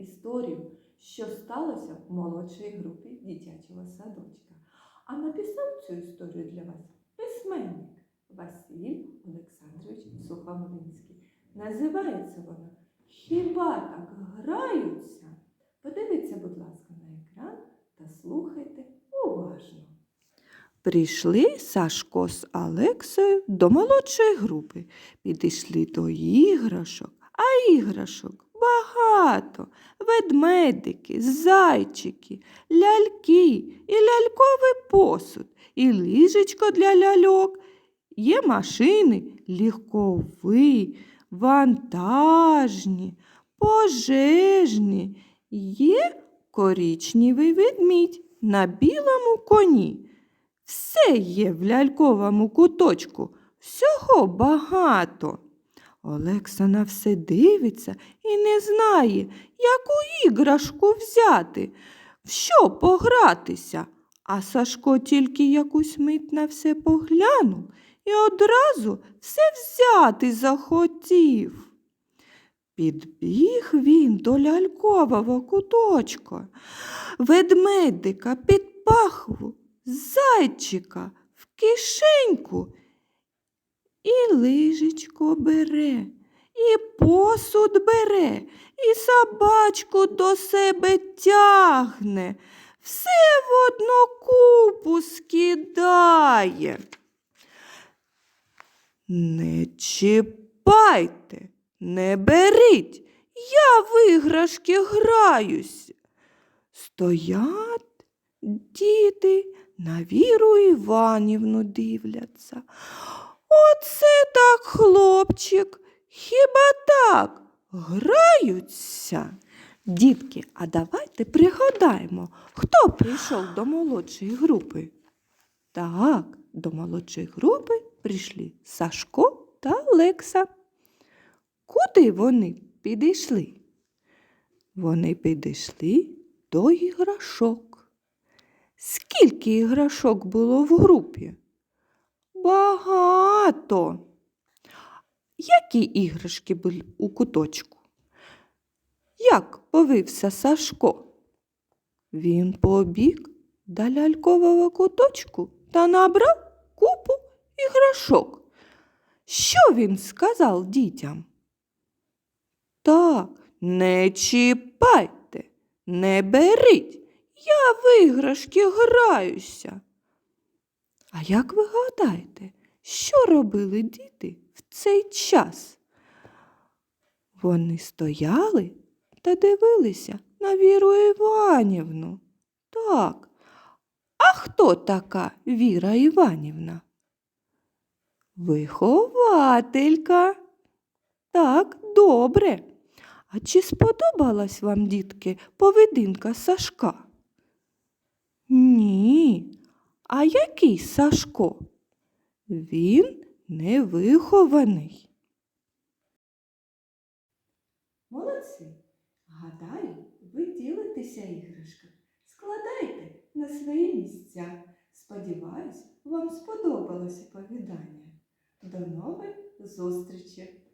історію, що сталося в молодшій групі дитячого садочка. А написав цю історію для вас письменник Василь Олександрович Сухомлинський. Називається вона Хіба так граються? Подивіться, будь ласка, на екран та слухайте уважно. Прийшли Сашко з Алексою до молодшої групи. Підійшли до іграшок, а іграшок багато. Ведмедики, зайчики, ляльки і ляльковий посуд, і ліжечко для ляльок. Є машини легкові, вантажні, пожежні. Є коричневий ведмідь на білому коні. Все є в ляльковому куточку, всього багато. Олекса на все дивиться і не знає, яку іграшку взяти, в що погратися. А Сашко тільки якусь мить на все поглянув і одразу все взяти захотів. Підбіг він до лялькового куточка, ведмедика під пахву, зайчика в кишеньку і лижечко бере, і посуд бере, і собачку до себе тягне, все в одну купу скидає. Не чіпайте, не беріть, я в іграшки граюся. Стоять діти на Віру Іванівну дивляться. Оце так, хлопчик, хіба так граються? Дітки, а давайте пригадаємо, хто прийшов до молодшої групи. Так, до молодшої групи прийшли Сашко та Олекса. Куди вони підійшли? Вони підійшли до іграшок. Скільки іграшок було в групі? Багато. Які іграшки були у куточку? Як повився Сашко? Він побіг до лялькового куточку та набрав купу іграшок. Що він сказав дітям? Так, не чіпайте, не беріть. Я в іграшки граюся. А як ви гадаєте, що робили діти в цей час? Вони стояли та дивилися на Віру Іванівну. Так. А хто така Віра Іванівна? Вихователька. Так, добре. А чи сподобалась вам, дітки, поведінка Сашка? Ні. А який Сашко? Він невихований. Молодці! Гадаю, ви ділитеся іграшками. Складайте на свої місця. Сподіваюсь, вам сподобалося повідання. До нових зустрічей!